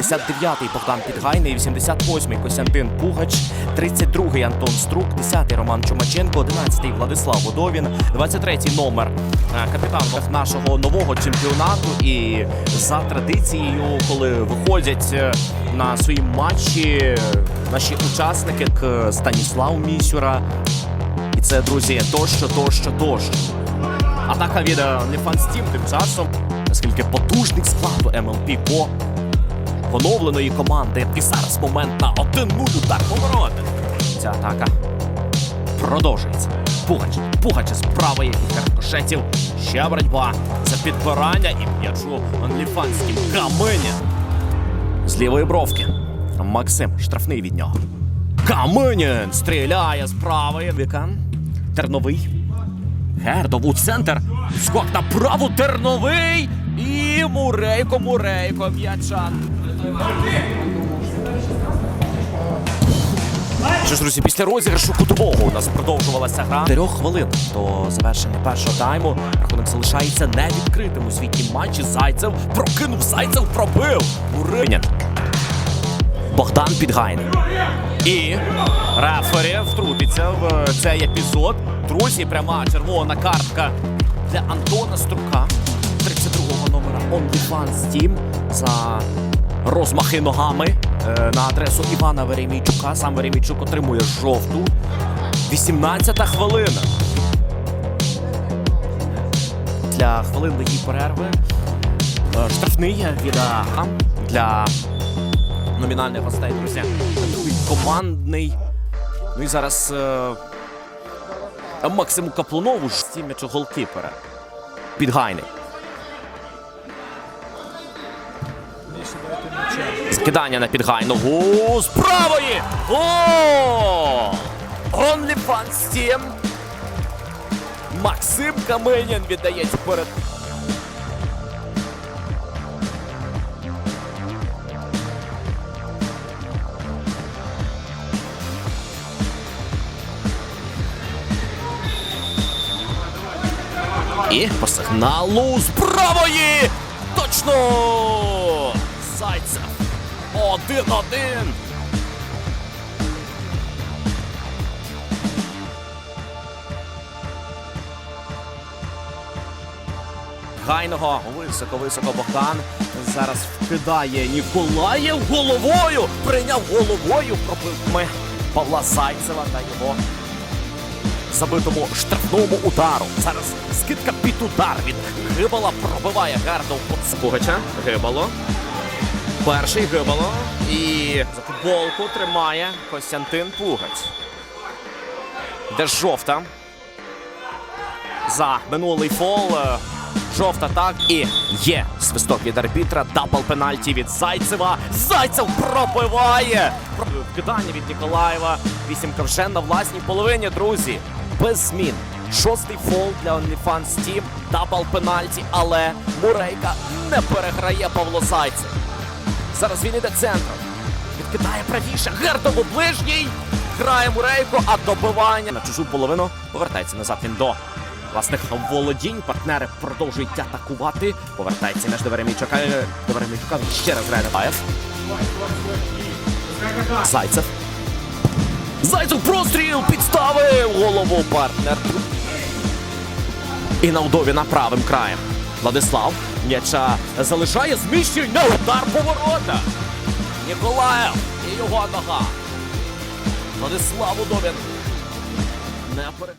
59-й Богдан Підгайний, 88-й Костянтин Пугач, 32-й Антон Струк, 10-й Роман Чумаченко, 11-й Владислав Водовін, 23-й номер е, капітан нашого нового чемпіонату. І за традицією, коли виходять е, на свої матчі е, наші учасники к Станіславу Місюра. І це, друзі, тощо, тощо, тощо. Атака від е, OnlyFans Team тим часом, наскільки потужний складу MLP по поновленої команди. І зараз момент на 1-0 удар повороти. Ця атака продовжується. Пугач, Пугач з правої від рикошетів. Ще боротьба за підбирання і м'ячу онліфанським каменя. З лівої бровки. Максим штрафний від нього. Каменін стріляє з правої. Вікан. Терновий. Гердов у центр. Скок на праву Терновий. І Мурейко, Мурейко, м'яча. Що ж, друзі, після розіграшу кутового у нас продовжувалася гра. Трьох хвилин до завершення першого тайму. Рахунок залишається невідкритим у світнім матчі. Зайцев прокинув, Зайцев пробив. Муринін. Богдан Підгайний. І рефері втрутиться в цей епізод. Друзі, пряма червона картка для Антона Струка, 32-го номера OnlyFans Team за розмахи ногами е, на адресу Івана Веремійчука. Сам Веремійчук отримує жовту. 18-та хвилина. Для хвилинної перерви е, штрафний від АХА для номінальних гостей, друзі. Другий командний. Ну і зараз е, Максиму Каплунову ж м'ячу голкіпера. Підгайний. Скидання на підгайного з правої! О! OnlyFans Team! Максим Каменін віддає вперед. І по сигналу з правої! Точно! Зайцев! Один-один! Гайного високо-високо Богдан зараз вкидає Ніколаєв головою! Прийняв головою, пробив ми Павла Зайцева та його забитому штрафному удару. Зараз скидка під удар від Гибала пробиває по Пугача. Гибало. Перший Гибало. І за футболку тримає Костянтин Пугач. Де жовта. За минулий фол. Жовта так і є свисток від арбітра. Дабл пенальті від Зайцева. Зайцев пробиває. Про- Вкидання від Ніколаєва. Вісімка вже на власній половині, друзі. Без змін. Шостий фол для OnlyFans Team. Дабл пенальті, але Мурейка не переграє Павло Зайцев. Зараз він іде центром. Відкидає правіше. Гердов у ближній. Грає Мурейко, а добивання на чужу половину повертається назад він до власних володінь. Партнери продовжують атакувати. Повертається між до Веремійчука. До Веремійчука ще раз грає Небаєв. Зайцев. Зайцев простріл підставив голову партнер. І на Удовіна правим краєм. Владислав м'яча залишає зміщення. Удар поворота. Ніколаєв і його нога. Владислав Удовін. Не пере...